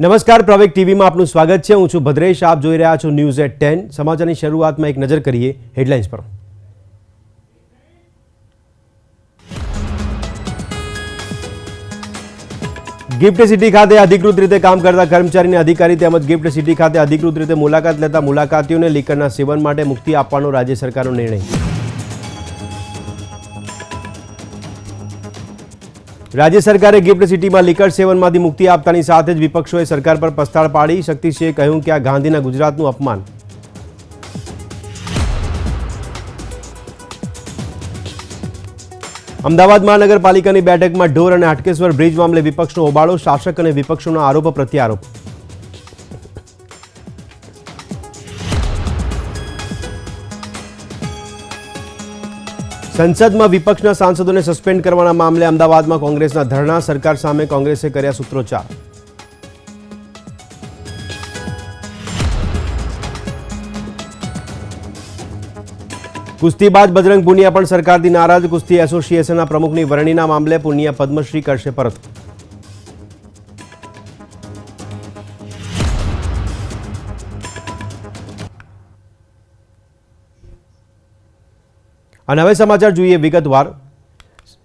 નમસ્કાર પ્રવેક ટીવીમાં આપનું સ્વાગત છે. હું છું ભદ્રેશ. આપ જોઈ રહ્યા છો ન્યૂઝ એટ ટેન. સમાચારની શરૂઆતમાં એક નજર કરીએ હેડલાઇન્સ પર. ગિફ્ટ સિટી ખાતે અધિકૃત રીતે કામ કરતા કર્મચારીને અધિકારી તેમજ ગિફ્ટ સિટી ખાતે અધિકૃત રીતે મુલાકાત લેતા મુલાકાતીઓને લીકરના સેવન માટે મુક્તિ આપવાનો રાજ્ય સરકારનો નિર્ણય. રાજ્ય સરકારે ગિફ્ટ સિટીમાં લીકર સેવનમાંથી મુક્તિ આપતાની સાથે જ વિપક્ષોએ સરકાર પર પસ્તાળ પાડી. શક્તિસિંહે કહ્યું કે આ ગાંધીના ગુજરાતનું અપમાન. અમદાવાદ મહાનગરપાલિકાની બેઠકમાં ઢોર અને હાટકેશ્વર બ્રિજ મામલે વિપક્ષનો હોબાળો, શાસક અને વિપક્ષોના આરોપ પ્રત્યારોપ. સંસદમાં વિપક્ષના સાંસદોને સસ્પેન્ડ કરવાના મામલે અમદાવાદમાં કોંગ્રેસના ધરણા સરકાર સામે કોંગ્રેસે કર્યા સૂત્રોચ્ચાર. કુસ્તીબાજ બજરંગ પુનિયા પણ સરકારથી નારાજ. કુસ્તી એસોસિએશનના પ્રમુખની વરણીના મામલે પુનિયા પદ્મશ્રી કરશે પરત. અને હવે સમાચાર જોઈએ વિગતવાર.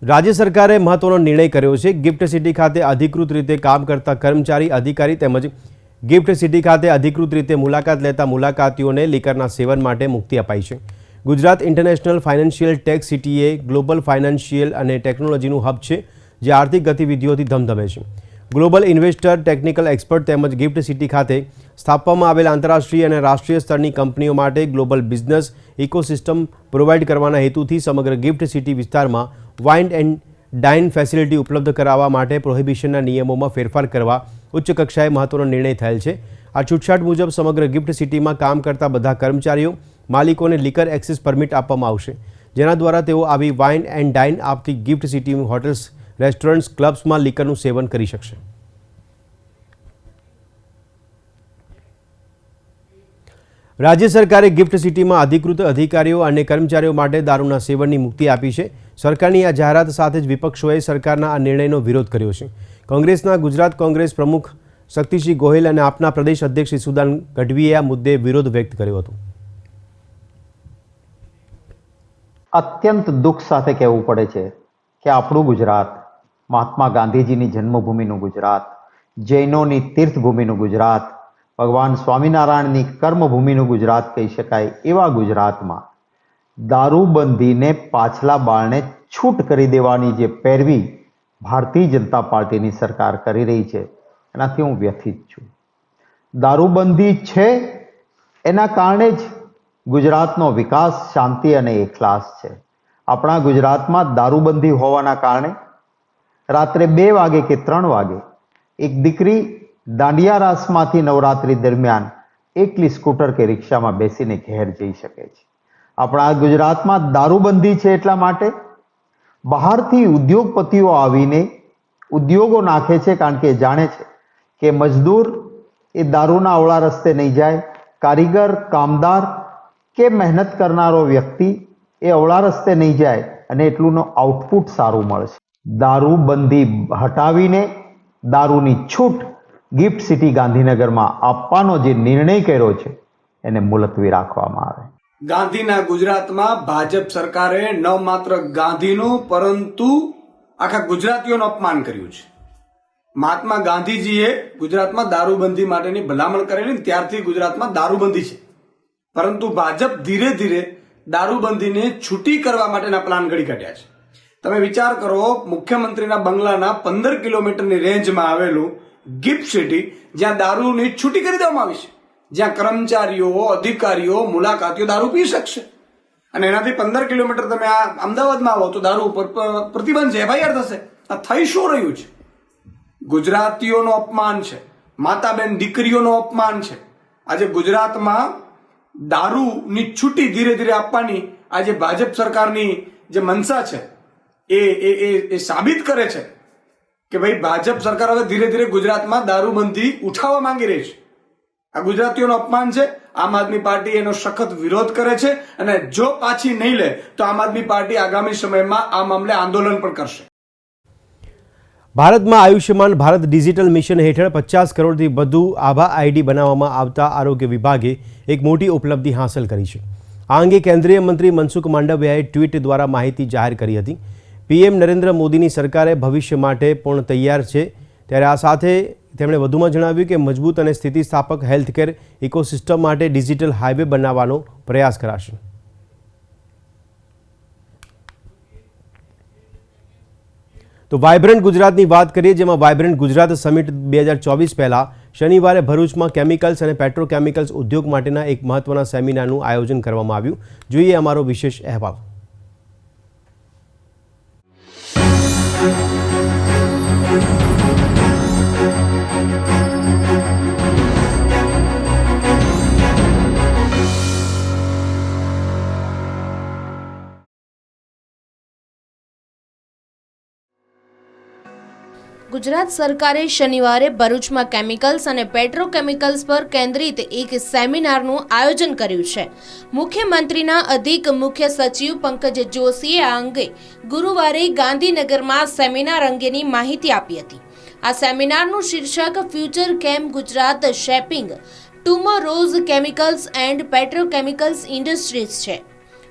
રાજ્ય સરકારે મહત્વનો નિર્ણય કર્યો છે. ગિફ્ટ સિટી ખાતે અધિકૃત રીતે કામ કરતા કર્મચારી, અધિકારી તેમજ ગિફ્ટ સિટી ખાતે અધિકૃત રીતે મુલાકાત લેતા મુલાકાતીઓને લીકરના સેવન માટે મુક્તિ અપાઈ છે. ગુજરાત ઇન્ટરનેશનલ ફાઇનાન્શિયલ ટેક સિટીએ ગ્લોબલ ફાઇનાન્શિયલ અને ટેકનોલોજીનું હબ છે, જે આર્થિક ગતિવિધિઓથી ધમધમે છે. ગ્લોબલ ઇન્વેસ્ટર, ટેકનિકલ એક્સપર્ટ તેમજ ગિફ્ટ સિટી ખાતે સ્થાપવામાં આવેલ આંતરરાષ્ટ્રીય અને રાષ્ટ્રીય સ્તરની કંપનીઓ માટે ગ્લોબલ બિઝનેસ ઇકોસિસ્ટમ પ્રોવાઇડ કરવાના હેતુથી સમગ્ર ગિફ્ટ સિટી વિસ્તારમાં વાઇન એન્ડ ડાઇન ફેસિલિટી ઉપલબ્ધ કરાવવા માટે પ્રોહિબિશનના નિયમોમાં ફેરફાર કરવા ઉચ્ચ કક્ષાએ મહત્વનો નિર્ણય થયેલ છે. આ છૂટછાટ મુજબ સમગ્ર ગિફ્ટ સિટીમાં કામ કરતા બધા કર્મચારીઓ, માલિકોને લિકર એક્સેસ પરમિટ આપવામાં આવશે. જેના દ્વારા તેઓ આવી વાઇન એન્ડ ડાઇન આપતી ગિફ્ટ સિટી હોટેલ્સ, રેસ્ટોરન્ટ્સ, ક્લબ્સમાં લિકરનું સેવન કરી શકશે. રાજ્ય સરકારે ગિફ્ટ સિટીમાં અધિકૃત અધિકારીઓ અને કર્મચારીઓ માટે દારૂના સેવનની મુક્તિ આપી છે. સરકારની આ જાહેરાત સાથે જ વિપક્ષોએ સરકારના આ નિર્ણયનો વિરોધ કર્યો છે. કોંગ્રેસના ગુજરાત કોંગ્રેસ પ્રમુખ શક્તિસિંહ ગોહિલ અને આપના પ્રદેશ અધ્યક્ષ ઈસુદાન ગઢવીએ આ મુદ્દે વિરોધ વ્યક્ત કર્યો હતો. અત્યંત દુઃખ સાથે કહેવું પડે છે કે આપણું ગુજરાત, મહાત્મા ગાંધીજીની જન્મભૂમિનું ગુજરાત, જૈનોની તીર્થભૂમિનું ગુજરાત ભગવાન સ્વામિનારાયણની કર્મભૂમિનું ગુજરાત કહી શકાય એવા ગુજરાતમાં દારૂબંધીને પાછલા બાળને છૂટ કરી દેવાની જે પેરવી ભારતીય જનતા પાર્ટીની સરકાર કરી રહી છે, એનાથી હું વ્યથિત છું. દારૂબંધી છે એના કારણે જ ગુજરાતનો વિકાસ શાંતિ અને એકલાસ છે. આપણા ગુજરાતમાં દારૂબંધી હોવાના કારણે રાત્રે બે વાગે કે ત્રણ વાગે એક દીકરી દાંડિયા રાસમાંથી નવરાત્રી દરમિયાન એકલી સ્કૂટર કે રિક્ષામાં બેસીને ઘેર જઈ શકે છે. આપણા ગુજરાતમાં દારૂબંધી છે એટલા માટે બહારથી ઉદ્યોગપતિઓ આવીને ઉદ્યોગો નાખે છે કારણ કે જાણે છે કે મજદૂર એ દારૂના અવળા રસ્તે નહીં જાય, કારીગર, કામદાર કે મહેનત કરનારો વ્યક્તિ એ અવળા રસ્તે નહીં જાય અને એટલુંનો આઉટપુટ સારું મળશે. દારૂબંધી હટાવીને દારૂની છૂટ ગિફ્ટ સિટી ગાંધીનગરમાં આપવાનો જે નિર્ણય કર્યો છે, એને મુલતવી રાખવામાં આવે. ગાંધીના ગુજરાતમાં ભાજપ સરકારે ન માત્ર ગાંધીનું, પરંતુ આખા ગુજરાતીઓનું અપમાન કર્યું છે. મહાત્મા ગાંધીજીએ ગુજરાતમાં દારૂબંધી માટેની ભલામણ કરેલી ત્યારથી ગુજરાતમાં દારૂબંધી છે. પરંતુ ભાજપ ધીરે ધીરે દારૂબંધીને છૂટી કરવા માટેના પ્લાન ઘડી કાઢ્યા છે. તમે વિચાર કરો, મુખ્યમંત્રીના બંગલાના પંદર કિલોમીટરની રેન્જમાં આવેલું ગિફ્ટ સિટી, જ્યાં દારૂની છૂટી કરી દેવામાં આવી છે. જ્યાં કર્મચારીઓ, અધિકારીઓ મુલાકાતીઓ દારૂ પી શકશે. અને એનાથી પંદર કિલોમીટર તમે આ અમદાવાદમાં આવો તો દારૂ ઉપર પ્રતિબંધ છે એફઆઈઆર થશે. આ થઈ શું રહ્યું છે? ગુજરાતીઓનું અપમાન છે. માતાબેન દીકરીઓનું અપમાન છે. આજે ગુજરાતમાં દારૂની છૂટી ધીરે ધીરે આપવાની આજે ભાજપ સરકારની જે મનસા છે એ એ એ સાબિત કરે છે. કે ભાઈ ભાજપ સરકાર હવે ધીરે ધીરે ગુજરાતમાં દારૂબંધી ઉઠાવવા માંગી રહી છે. આ ગુજરાતીઓનું અપમાન છે, આમ આદમી પાર્ટી એનો સખત વિરોધ કરે છે અને જો પાછી નહીં લે, તો આમ આદમી પાર્ટી આગામી સમયમાં આ મામલે આંદોલન પણ કરશે. ભારતમાં આયુષ્યમાન ભારત ડિજિટલ મિશન હેઠળ પચાસ કરોડથી વધુ આભા આઈડી બનાવવામાં આવતા આરોગ્ય વિભાગે એક મોટી ઉપલબ્ધિ હાંસલ કરી છે. આ અંગે કેન્દ્રીય મંત્રી મનસુખ માંડવિયાએ ટ્વીટ દ્વારા માહિતી જાહેર કરી હતી. પીએમ નરેન્દ્ર મોદીની સરકારે ભવિષ્ય માટે પણ તૈયાર છે. ત્યારે આ સાથે તેમણે વધુમાં જણાવ્યું કે મજબૂત અને સ્થિતિસ્થાપક હેલ્થકેર ઇકોસિસ્ટમ માટે ડિજિટલ હાઇવે બનાવવાનો પ્રયાસ કરાશે. તો વાયબ્રન્ટ ગુજરાતની વાત કરીએ, જેમાં વાઇબ્રન્ટ ગુજરાત સમિટ બે હજાર ચોવીસ પહેલાં શનિવારે ભરૂચમાં કેમિકલ્સ અને પેટ્રોકેમિકલ્સ ઉદ્યોગ માટેના એક મહત્વના સેમિનારનું આયોજન કરવામાં આવ્યું. જોઈએ અમારો વિશેષ અહેવાલ. Thank you. ગુજરાત સરકારે શનિવારે ભરૂચમાં કેમિકલ્સ અને પેટ્રોકેમિકલ્સ પર કેન્દ્રિત એક સેમિનારનું આયોજન કર્યું છે. મુખ્યમંત્રીના અધિક મુખ્ય સચિવ પંકજ જોશીએ આ અંગે ગુરુવારે ગાંધીનગરમાં સેમિનાર અંગેની માહિતી આપી હતી. આ સેમિનારનું શીર્ષક future chem Gujarat shaping, tomorrow's chemicals and petrochemicals industries છે.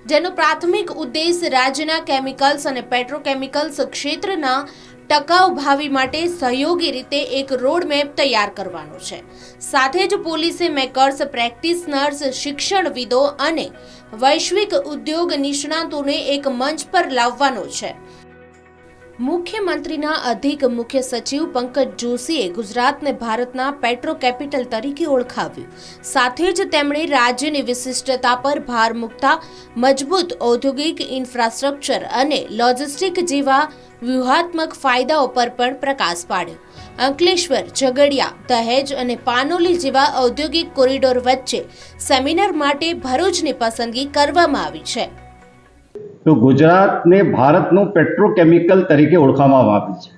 જેનો પ્રાથમિક ઉદ્દેશ રાજ્યના કેમિકલ્સ અને પેટ્રોકેમિકલ્સ ક્ષેત્રના ટકાઉ ભાવિ માટે સહયોગી રીતે એક રોડમેપ તૈયાર કરવાનો છે. સાથે જ પોલીસે મેકર્સ પ્રેક્ટિશનર્સ શિક્ષણવિદો અને વૈશ્વિક ઉદ્યોગ નિષ્ણાતોને એક મંચ પર લાવવાનો છે. મુખ્યમંત્રીના અધિક મુખ્ય સચિવ પંકજ જોશીએ ગુજરાતને ભારતના પેટ્રો કેપિટલ તરીકે ઓળખાવ્યું. સાથે જ તેમણે રાજ્યની વિશિષ્ટતા પર ભાર મૂકતા મજબૂત ઔદ્યોગિક ઇન્ફ્રાસ્ટ્રક્ચર અને લોજિસ્ટિક જેવા વ્યૂહાત્મક ફાયદાઓ પર પણ પ્રકાશ પાડ્યો. અંકલેશ્વર, ઝઘડિયા, દહેજ અને પાનોલી જેવા ઔદ્યોગિક કોરિડોર વચ્ચે સેમિનાર માટે ભરૂચની પસંદગી કરવામાં આવી છે. તો ગુજરાતને ભારતનું પેટ્રોકેમિકલ તરીકે ઓળખવામાં આવે છે.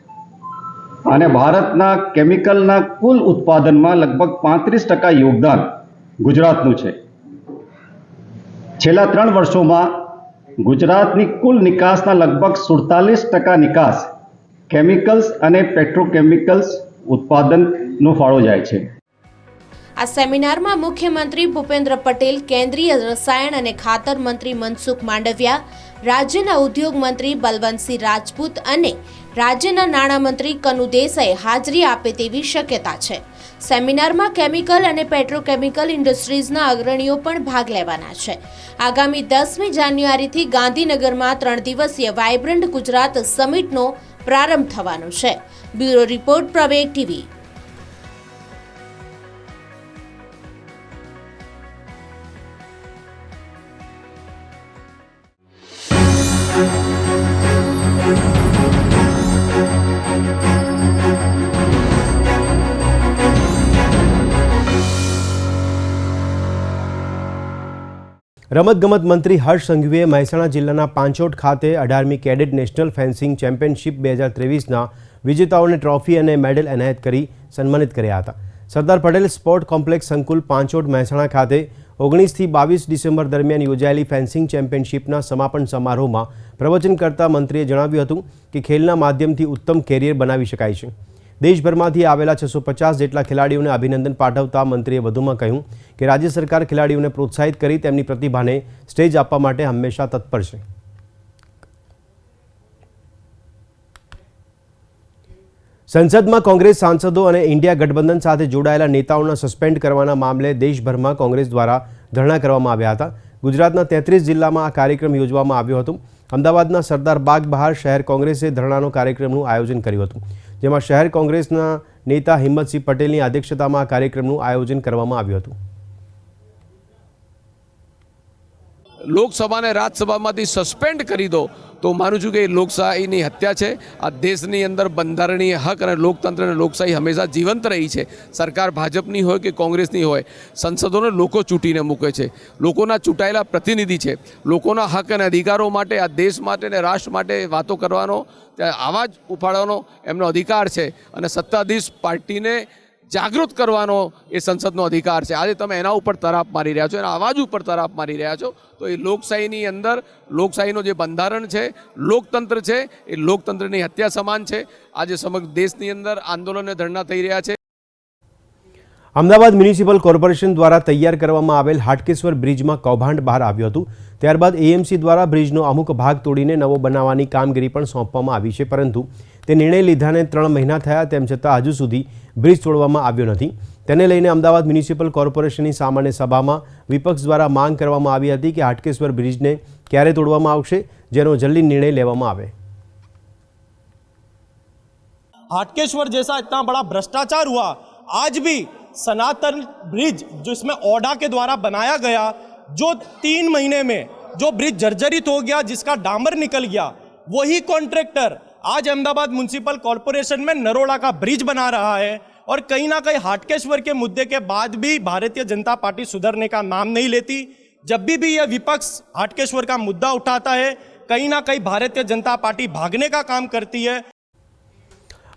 અને ભારતના કેમિકલના કુલ ઉત્પાદનમાં લગભગ પાંત્રીસ ટકા યોગદાન ગુજરાતનું છે. છેલ્લા ત્રણ વર્ષોમાં ગુજરાતની કુલ નિકાસના લગભગ સુડતાલીસ ટકા નિકાસ કેમિકલ્સ અને પેટ્રોકેમિકલ્સ ઉત્પાદનનો ફાળો જાય છે. આ સેમિનારમાં મુખ્યમંત્રી ભૂપેન્દ્ર પટેલ, કેન્દ્રીય રસાયણ અને ખાતર મંત્રી મનસુખ માંડવિયા, રાજ્યના ઉદ્યોગ મંત્રી બલવંતસિંહ રાજપૂત અને રાજ્યના નાણામંત્રી કનુ દેસાઈ હાજરી આપે તેવી શક્યતા છે. સેમિનારમાં કેમિકલ અને પેટ્રોકેમિકલ ઇન્ડસ્ટ્રીઝના અગ્રણીઓ પણ ભાગ લેવાના છે. આગામી દસમી જાન્યુઆરીથી ગાંધીનગરમાં ત્રણ દિવસીય વાઇબ્રન્ટ ગુજરાત સમિટનો પ્રારંભ થવાનો છે. Bureau report Praveg TV. રમતગમત મંત્રી હર્ષ સંઘવીએ મહેસાણા જિલ્લાના પાંચોટ ખાતે અઢારમી કેડેટ નેશનલ ફેન્સિંગ ચેમ્પિયનશિપ બે હજાર ત્રેવીસના વિજેતાઓને ટ્રોફી અને મેડલ એનાયત કરી સન્માનિત કર્યા હતા. સરદાર પટેલ સ્પોર્ટ કોમ્પ્લેક્સ સંકુલ પાંચોટ મહેસાણા ખાતે ઓગણીસથી બાવીસ ડિસેમ્બર દરમિયાન યોજાયેલી ફેન્સિંગ ચેમ્પિયનશિપના સમાપન સમારોહમાં પ્રવચન કરતા મંત્રીએ જણાવ્યું હતું કે ખેલના માધ્યમથી ઉત્તમ કેરિયર બનાવી શકાય છે. દેશભરમાંથી આવેલા છસો પચાસ જેટલા ખેલાડીઓને અભિનંદન પાઠવતા મંત્રીએ વધુમાં કહ્યું કે રાજ્ય સરકાર ખેલાડીઓને પ્રોત્સાહિત કરી તેમની પ્રતિભાને સ્ટેજ આપવા માટે હંમેશા તત્પર છે. સંસદમાં કોંગ્રેસ સાંસદો અને ઇન્ડિયા ગઠબંધન સાથે જોડાયેલા નેતાઓના સસ્પેન્ડ કરવાના મામલે દેશભરમાં કોંગ્રેસ દ્વારા ધરણા કરવામાં આવ્યા હતા. ગુજરાતના તેત્રીસ જિલ્લામાં આ કાર્યક્રમ યોજવામાં આવ્યો હતો. અમદાવાદના સરદાર બાગ બહાર શહેર કોંગ્રેસે ધરણાનો કાર્યક્રમનું આયોજન કર્યું હતું. જેમાં શહેર કોંગ્રેસના નેતા હિંમતસિંહ પટેલની અધ્યક્ષતામાં આ કાર્યક્રમનું આયોજન કરવામાં આવ્યું હતું. લોકસભા અને રાજ્યસભામાંથી સસ્પેન્ડ કરી દો, તો માનું છું કે એ લોકશાહીની હત્યા છે. આ દેશની અંદર બંધારણીય હક અને લોકતંત્ર અને લોકશાહી હંમેશા જીવંત રહી છે. સરકાર ભાજપની હોય કે કોંગ્રેસની હોય, સંસદોને લોકો ચૂંટીને મૂકે છે. લોકોના ચૂંટાયેલા પ્રતિનિધિ છે. લોકોના હક અને અધિકારો માટે, આ દેશ માટે અને રાષ્ટ્ર માટે વાતો કરવાનો અવાજ ઉપાડવાનો એમનો અધિકાર છે. અને સત્તાધીશ પાર્ટીને જાગૃત કરવાનો એ સંસદનો અધિકાર છે. આજે તમે એના ઉપર તરાપ મારી રહ્યા છો, એના અવાજ ઉપર તરાપ મારી રહ્યા છો. તો એ લોકશાહીની અંદર, લોકશાહીનો જે બંધારણ છે, લોકતંત્ર છે, એ લોકતંત્રની હત્યા સમાન છે. આજે સમગ્ર દેશની અંદર આંદોલન ધરણા થઈ રહ્યા છે. અમદાવાદ મ્યુનિસિપલ કોર્પોરેશન દ્વારા તૈયાર કરવામાં આવેલ હાટકેશ્વર બ્રિજમાં કૌભાંડ બહાર આવ્યું હતું. ત્યારબાદ એએમસી દ્વારા બ્રિજનો અમુક ભાગ તોડીને નવો બનાવવાની કામગીરી પણ સોંપવામાં આવી છે, પરંતુ તે નિર્ણય લીધાને ત્રણ મહિના થયા, તેમ છતાં હજુ સુધી બ્રિજ તોડવામાં આવ્યો નથી તેને લઈને અમદાવાદ મ્યુનિસિપલ કોર્પોરેશનની સામાન્ય સભામાં વિપક્ષ દ્વારા માંગ કરવામાં આવી હતી કે હાટકેશ્વર બ્રિજને ક્યારે તોડવામાં આવશે જેનો જલ્દી નિર્ણય લેવામાં આવે हाटकेश्वर जैसा इतना बड़ा भ्रष्टाचार हुआ आज भी सनातन ब्रिज जिसमें ओडा के द्वारा बनाया गया जो तीन महीने में जो ब्रिज जर्जरित हो गया जिसका डामर निकल गया वही कॉन्ट्रैक्टर आज अहमदाबाद म्यूनसिपल कॉरपोरेशन में नरोड़ा का ब्रिज बना रहा है और कहीं ना कहीं हाटकेश्वर के मुद्दे के बाद भी भारतीय जनता पार्टी सुधरने का नाम नहीं लेती। जब भी भी यह विपक्ष हाटकेश्वर का मुद्दा उठाता है, कहीं ना कहीं भारतीय जनता पार्टी भागने का काम करती है।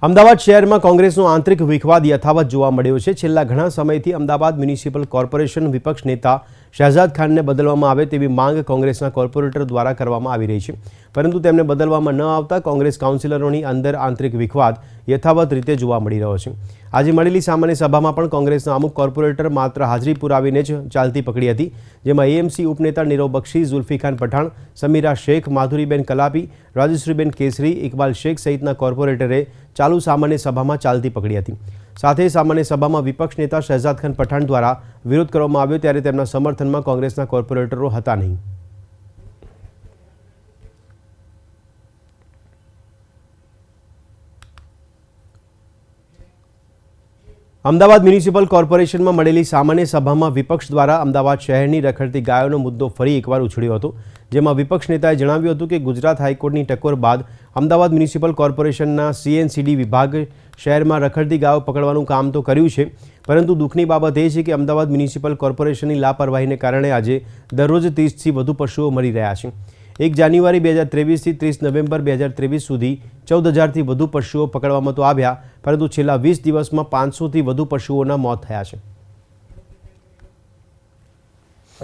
અમદાવાદ શહેરમાં કોંગ્રેસનો આંતરિક વિખવાદ યથાવત જોવા મળ્યો છે. છેલ્લા ઘણા સમયથી અમદાવાદ મ્યુનિસિપલ કોર્પોરેશન વિપક્ષ નેતા શહેજાદ ખાનને બદલવામાં આવે તેવી માંગ કોંગ્રેસના કોર્પોરેટર દ્વારા કરવામાં આવી રહી છે. પરંતુ તેમને બદલવામાં ન આવતા કોંગ્રેસ કાઉન્સિલરોની અંદર આંતરિક વિખવાદ યથાવત રીતે જોવા મળી રહ્યો છે. આજે મળેલી સામાન્ય સભામાં પણ કોંગ્રેસના અમુક કોર્પોરેટર માત્ર હાજરી પુરાવીને જ ચાલતી પકડી હતી, જેમાં એએમસી ઉપનેતા નીરવ બક્ષી, ઝુલ્ફી ખાન પઠાણ, સમીરા શેખ, માધુરીબેન કલાપી, રાજેશ્રીબેન કેસરી, ઇકબાલ શેખ સહિતના કોર્પોરેટરે ચાલુ સામાન્ય સભામાં ચાલતી પકડી હતી. સાથે સામાન્ય સભામાં વિપક્ષ નેતા શહેજાદ ખાન પઠાણ દ્વારા વિરોધ કરવામાં આવ્યો ત્યારે તેમના સમર્થનમાં કોંગ્રેસના કોર્પોરેટરો હતા નહીં. અમદાવાદ મ્યુનિસિપલ કોર્પોરેશનમાં મળેલી સામાન્ય સભામાં વિપક્ષ દ્વારા અમદાવાદ શહેરની રખડતી ગાયોનો મુદ્દો ફરી એકવાર ઉછળ્યો હતો, જેમાં વિપક્ષ નેતાએ જણાવ્યું હતું કે ગુજરાત હાઈકોર્ટની ટકોર બાદ અમદાવાદ મ્યુનિસિપલ કોર્પોરેશનના સીએનસીડી વિભાગ શહેરમાં રખડતી ગાયો પકડવાનું કામ તો કર્યું છે, પરંતુ દુઃખની બાબત એ છે કે અમદાવાદ મ્યુનિસિપલ કોર્પોરેશનની લાપરવાહીને કારણે આજે દરરોજ ત્રીસથી વધુ પશુઓ મરી રહ્યા છે. એક જાન્યુઆરી બે હજાર ત્રેવીસથી ત્રીસ નવેમ્બર બે હજાર ત્રેવીસ સુધી ચૌદ હજારથી વધુ પશુઓ પકડવામાં તો આવ્યા પરંતુ છેલ્લા વીસ દિવસમાં પાંચસોથી વધુ પશુઓના મોત થયા છે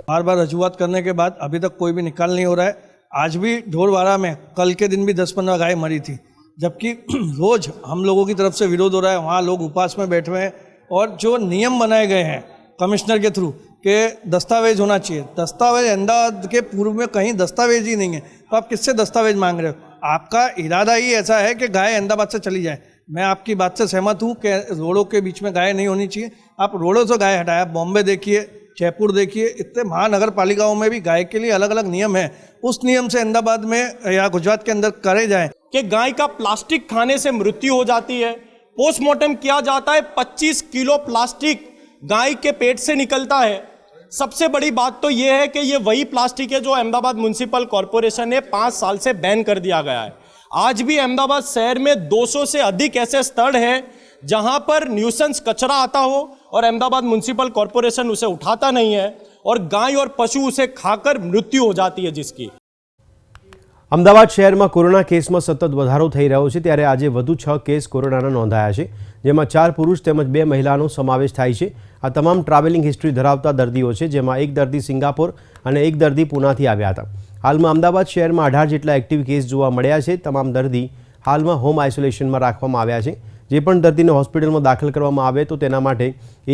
बार बार रजूआत करने के बाद अभी तक कोई भी निकाल नहीं हो रहा है आज भी ढोरवाड़ा में कल के दिन भी दस पंद्रह गाय मरी थी जबकि रोज हम लोगों की तरफ से विरोध हो रहा है वहाँ लोग उपवास में बैठे हुए हैं और जो नियम बनाए गए हैं कमिश्नर के थ्रू कि दस्तावेज़ होना चाहिए। दस्तावेज़ अहमदाबाद के पूर्व में कहीं दस्तावेज़ ही नहीं है। तो आप किससे दस्तावेज़ मांग रहे हो? आपका इरादा ही ऐसा है कि गाय अहमदाबाद से चली जाए। मैं आपकी बात से सहमत हूँ कि रोडों के बीच में गाय नहीं होनी चाहिए। आप रोडों से गाय हटाए, आप बॉम्बे देखिए, जयपुर देखिए, इतने महानगर पालिकाओं में भी गाय के लिए अलग अलग नियम है। उस नियम से अहमदाबाद में या गुजरात के अंदर करे जाए। कि गाय का प्लास्टिक खाने से मृत्यु हो जाती है। पोस्टमार्टम किया जाता है 25 किलो प्लास्टिक। गाय के पेट से निकलता है सबसे बड़ी बात तो यह है कि ये वही प्लास्टिक है जो अहमदाबाद म्यूनिसिपल कॉरपोरेशन ने पाँच साल से बैन कर दिया गया है आज भी अहमदाबाद शहर में 200 से अधिक ऐसे स्थल हैं जहां पर न्यूसेंस कचरा आता हो और अहमदाबाद म्यूनिसिपल कॉरपोरेशन उसे उठाता नहीं है और गाय और पशु उसे खाकर मृत्यु हो जाती है जिसकी અમદાવાદ શહેરમાં કોરોના કેસમાં સતત વધારો થઈ રહ્યો છે ત્યારે આજે વધુ છ કેસ કોરોનાના નોંધાયા છે જેમાં ચાર પુરુષ તેમજ બે મહિલાનો સમાવેશ થાય છે. આ તમામ ટ્રાવેલિંગ હિસ્ટ્રી ધરાવતા દર્દીઓ છે, જેમાં એક દર્દી સિંગાપોર અને એક દર્દી પૂનાથી આવ્યા હતા. હાલમાં અમદાવાદ શહેરમાં અઢાર જેટલા એક્ટિવ કેસ જોવા મળ્યા છે. તમામ દર્દી હાલમાં હોમ આઇસોલેશનમાં રાખવામાં આવ્યા છે. જે પણ દર્દીને હોસ્પિટલમાં દાખલ કરવામાં આવે તો તેના માટે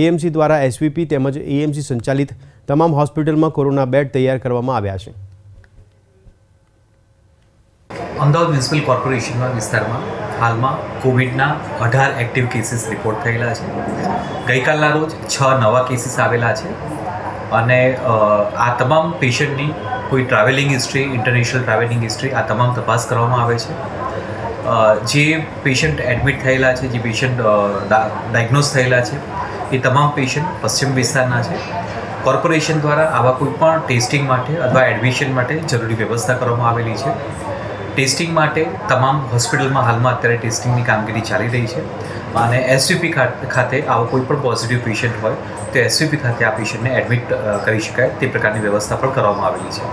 એએમસી દ્વારા એસવીપી તેમજ એએમસી સંચાલિત તમામ હોસ્પિટલમાં કોરોના બેડ તૈયાર કરવામાં આવ્યા છે. અમદાવાદ મ્યુનિસિપલ કોર્પોરેશનના વિસ્તારમાં હાલમાં કોવિડના અઢાર એક્ટિવ કેસીસ રિપોર્ટ થયેલા છે. ગઈકાલના રોજ છ નવા કેસીસ આવેલા છે અને આ તમામ પેશન્ટની કોઈ travelling history international travelling history આ તમામ તપાસ કરવામાં આવે છે. જે પેશન્ટ એડમિટ થયેલા છે, જે પેશન્ટ ડાયગ્નોઝ થયેલા છે, એ તમામ પેશન્ટ પશ્ચિમ વિસ્તારના છે. કોર્પોરેશન દ્વારા આવા કોઈ પણ ટેસ્ટિંગ માટે અથવા એડમિશન માટે જરૂરી વ્યવસ્થા કરવામાં આવેલી છે. ટેસ્ટિંગ માટે તમામ હોસ્પિટલમાં હાલમાં અત્યારે ટેસ્ટિંગની કામગીરી ચાલી રહી છે. અને એસવીપી ખાતે આવો કોઈ પણ પોઝિટિવ પેશન્ટ હોય, તો એસવીપી ખાતે આ પેશન્ટને એડમિટ કરી શકાય. તે પ્રકારની વ્યવસ્થા પણ કરવામાં આવેલી છે.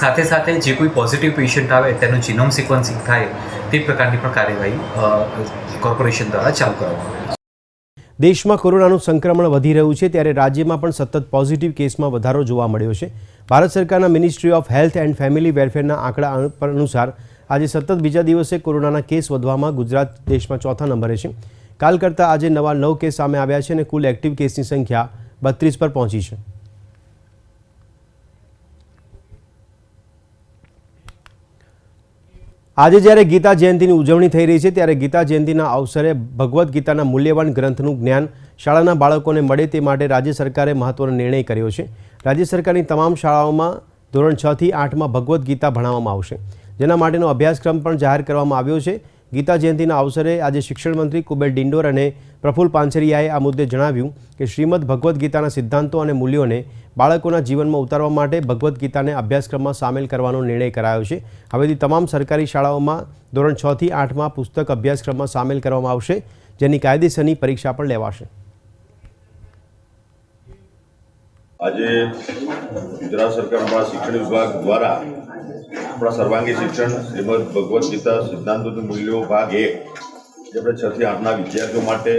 સાથે સાથે જે કોઈ પોઝિટિવ પેશન્ટ આવે, તેનું જીનોમ સિક્વન્સિંગ થાય, તે પ્રકારની પણ કાર્યવાહી કોર્પોરેશન દ્વારા ચાલુ કરવામાં આવે છે. દેશમાં કોરોનાનું સંક્રમણ વધી રહ્યું છે ત્યારે રાજ્યમાં પણ સતત પોઝિટિવ કેસમાં વધારો જોવા મળ્યો છે. ભારત સરકારના ministry of health and family વેલફેરના આંકડા અનુસાર આજે સતત બીજા દિવસે કોરોનાના કેસ વધવામાં ગુજરાત દેશમાં ચોથા નંબરે છે. કાલ કરતાં આજે નવા નવ કેસ સામે આવ્યા છે અને કુલ એક્ટિવ કેસની સંખ્યા બત્રીસ પર પહોંચી છે. આજે જ્યારે ગીતા જયંતિની ઉજવણી થઈ રહી છે, ત્યારે ગીતા જયંતિના અવસરે ભગવદ્ ગીતાના મૂલ્યવાન ગ્રંથનું જ્ઞાન શાળાના બાળકોને મળે તે માટે રાજ્ય સરકારે મહત્વનો નિર્ણય કર્યો છે. રાજ્ય સરકારની તમામ શાળાઓમાં ધોરણ છથી આઠમાં ભગવદ્ ગીતા ભણાવવામાં આવશે. જેના માટેનો અભ્યાસક્રમ પણ જાહેર કરવામાં આવ્યો છે. ગીતા જયંતિના અવસરે આજે શિક્ષણ મંત્રી કુબેર ડિંડોર અને પ્રફુલ્લ પાંચરિયાએ આ મુદ્દે જણાવ્યું કે શ્રીમદ ભગવદ્ ગીતાના સિદ્ધાંતો અને મૂલ્યોને બાળકોના જીવનમાં ઉતારવા માટે ભગવદ્ ગીતાને અભ્યાસક્રમમાં સામેલ કરવાનો નિર્ણય કરાયો છે. હવેથી તમામ સરકારી શાળાઓમાં ધોરણ છ થી આઠમાં પુસ્તક અભ્યાસક્રમમાં સામેલ કરવામાં આવશે, જેની કાયદેસરની પરીક્ષા પણ લેવાશે. આજે ગુજરાત સરકારના શિક્ષણ વિભાગ દ્વારા આપણા સર્વાંગી શિક્ષણ શ્રીમદ ભગવદ્ ગીતા સિદ્ધાંતોનું મૂલ્યો ભાગ એક, જે આપણે છ થી આઠના વિદ્યાર્થીઓ માટે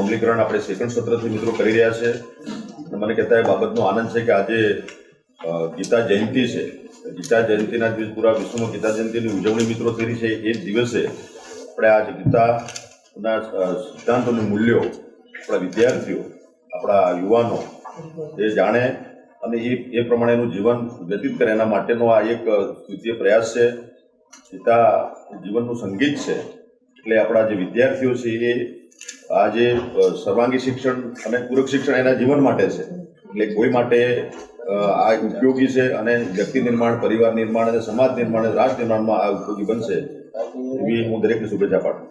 અમલીકરણ આપણે સેકન્ડ સત્રથી મિત્રો કરી રહ્યા છે. અને મને કહેતા એ બાબતનો આનંદ છે કે આજે ગીતા જયંતિ છે. ગીતા જયંતિના દિવસ પૂરા વિશ્વમાં ગીતા જયંતિની ઉજવણી મિત્રો થઈ છે. એ જ દિવસે આપણે આજે ગીતાના સિદ્ધાંતોનું મૂલ્યો આપણા વિદ્યાર્થીઓ, આપણા યુવાનો એ જાણે અને એ એ પ્રમાણેનું જીવન વ્યતીત કરે. એના માટેનો આ એક દ્વિતીય પ્રયાસ છે. ગીતા જીવનનું સંગીત છે. એટલે આપણા જે વિદ્યાર્થીઓ છે એ આ જે સર્વાંગી શિક્ષણ અને પૂરક શિક્ષણ એના જીવન માટે છે. એટલે કોઈ માટે આ ઉપયોગી છે અને વ્યક્તિ નિર્માણ પરિવાર નિર્માણ અને સમાજ નિર્માણ અને રાષ્ટ્ર નિર્માણમાં આ ઉપયોગી બનશે એવી હું દરેકને શુભેચ્છા પાઠવું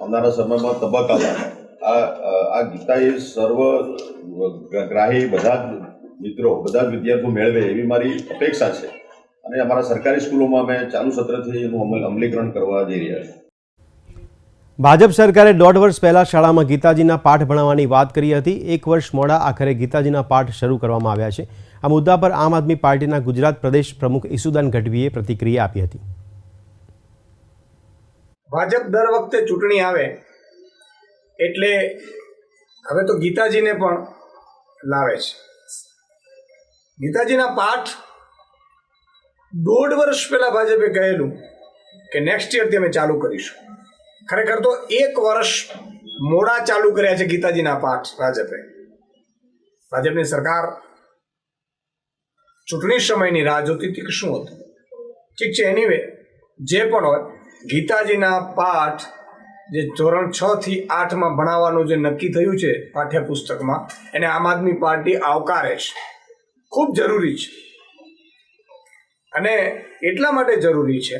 આવનારા સમયમાં તબક્કાવાર. આ આ ગીતા એ સર્વ ગ્રાહી બધા જ મિત્રો બધા જ વિદ્યાર્થીઓ મેળવે એવી મારી અપેક્ષા છે. અને અમારા સરકારી સ્કૂલોમાં અમે ચાલુ સત્રથી એનું અમલ અમલીકરણ કરવા જઈ રહ્યા છીએ. ભાજપ સરકારે દોઢ વર્ષ પહેલા શાળામાં ગીતાજીના પાઠ ભણાવવાની વાત કરી હતી. એક વર્ષ મોડા આખરે ગીતાજીના પાઠ શરૂ કરવામાં આવ્યા છે. આ મુદ્દા પર આમ આદમી પાર્ટીના ગુજરાત પ્રદેશ પ્રમુખ ઈસુદાન ગઢવીએ પ્રતિક્રિયા આપી હતી. ભાજપ દર વખતે ચૂંટણી આવે એટલે હવે તો ગીતાજીને પણ લાવે છે. ગીતાજીના પાઠ દોઢ વર્ષ પહેલા ભાજપે કહેલું કે નેક્સ્ટ યરથી અમે ચાલુ કરીશું. ખરેખર તો એક વર્ષ મોડા ચાલુ કર્યા છે ગીતાજીના પાઠ ભાજપે. ભાજપની સરકાર ચૂંટણી સમયની રાહ જોતી હતી કે શું હતું? ઠીક છે એનીવે જે પણ હોય, ગીતાજીના પાઠ જે ધોરણ છ થી આઠમાં ભણાવવાનું જે નક્કી થયું છે પાઠ્યપુસ્તકમાં, એને આમ આદમી પાર્ટી આવકારે છે. ખૂબ જરૂરી છે. અને એટલા માટે જરૂરી છે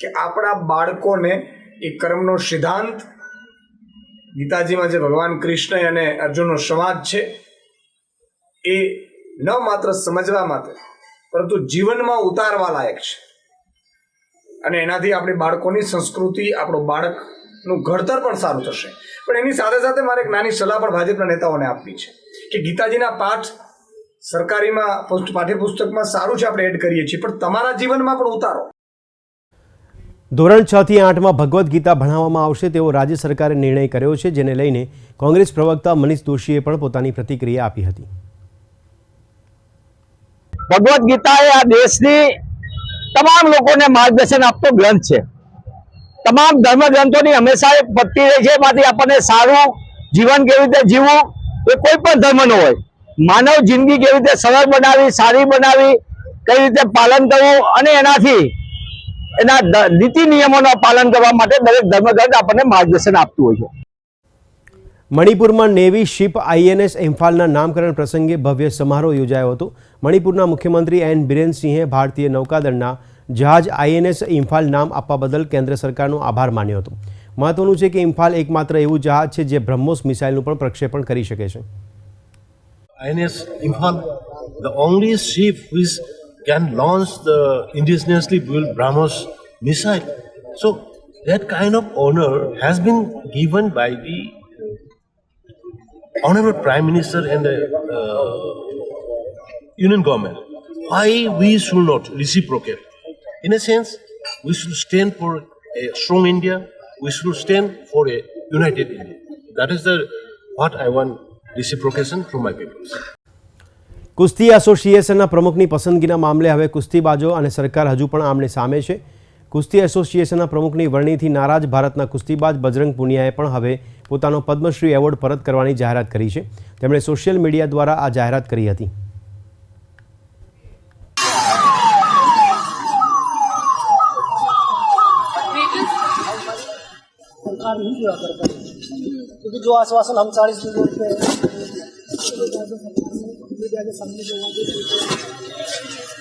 કે આપણા બાળકોને એ કર્મનો સિદ્ધાંત, ગીતાજીમાં જે ભગવાન કૃષ્ણ અને અર્જુનનો સંવાદ છે, એ ન માત્ર સમજવા માટે, પરંતુ જીવનમાં ઉતારવા લાયક છે. અને એનાથી આપણી બાળકોની સંસ્કૃતિ આપણું બાળકનું ઘડતર પણ સારું થશે. પણ એની સાથે સાથે મારે એક નાની સલાહ પણ ભાજપના નેતાઓને આપવી છે કે ગીતાજીના પાઠ સરકારીમાં પાઠ્યપુસ્તકમાં સારું છે આપણે એડ કરીએ છીએ પણ તમારા જીવનમાં પણ ઉતારો. ધોરણ છ થી આઠમાં ભગવદ્ ગીતા ભણાવવામાં આવશે તેવો રાજ્ય સરકારે નિર્ણય કર્યો છે જેને લઈને કોંગ્રેસ પ્રવક્તા મનીષ દોશીએ પણ પોતાની પ્રતિક્રિયા આપી હતી. ભગવદ્ ગીતા એ આ દેશની તમામ લોકોને માર્ગદર્શન આપતો ગ્રંથ છે. તમામ ધર્મ ગ્રંથોની હંમેશા એ પટ્ટી રહી છે, એમાંથી આપણને સારું જીવન કેવી રીતે જીવવું એ કોઈ પણ ધર્મનો હોય. માનવ જિંદગી કેવી રીતે સરળ બનાવી, સારી બનાવી, કઈ રીતે પાલન કરવું અને એનાથી એના નીતિ નિયમોનું પાલન કરવા માટે દરેક ધર્મગ્રંથ આપણને માર્ગદર્શન આપતું હોય છે. મણિપુરમાં નેવી શિપ આઈએનએસ ઇમ્ફાલના નામકરણ પ્રસંગે ભવ્ય સમારોહ યોજાયો હતો. મણિપુરના મુખ્યમંત્રી એન બિરેનસિંહે ભારતીય નૌકાદળના જહાજ આઈએનએસ ઇમ્ફાલ નામ આપવા બદલ કેન્દ્ર સરકારનો આભાર માન્યો હતો. મહત્વનું છે કે ઇમ્ફાલ એકમાત્ર એવું જહાજ છે જે બ્રહ્મોસ મિસાઇલનું પણ પ્રક્ષેપણ કરી શકે છે. INS Imphal the only ship which can launch the indigenously build BrahMos missile so that kind of honor has been given by the Honorable Prime Minister and the uh, Union Government. Why we should not reciprocate? In a sense, we should stand for a strong India. We should stand for a united India. That is the what I want reciprocation from my people. કુસ્તી એસોસિએશનના પ્રમુખની પસંદગીના મામલે હવે કુસ્તીબાજો અને સરકાર હજુ પણ આમને સામે છે કુસ્તી એસોસિએશનના પ્રમુખની વરણીથી નારાજ ભારતના કુસ્તીબાજ બજરંગ પુનિયાએ પણ હવે પોતાનો પદ્મશ્રી એવોર્ડ પરત કરવાની જાહેરાત કરી છે તેમણે સોશિયલ મીડિયા દ્વારા આ જાહેરાત કરી હતી क्योंकि जो आश्वासन हम चालीस दिन बोलते हैं मीडिया के सामने जो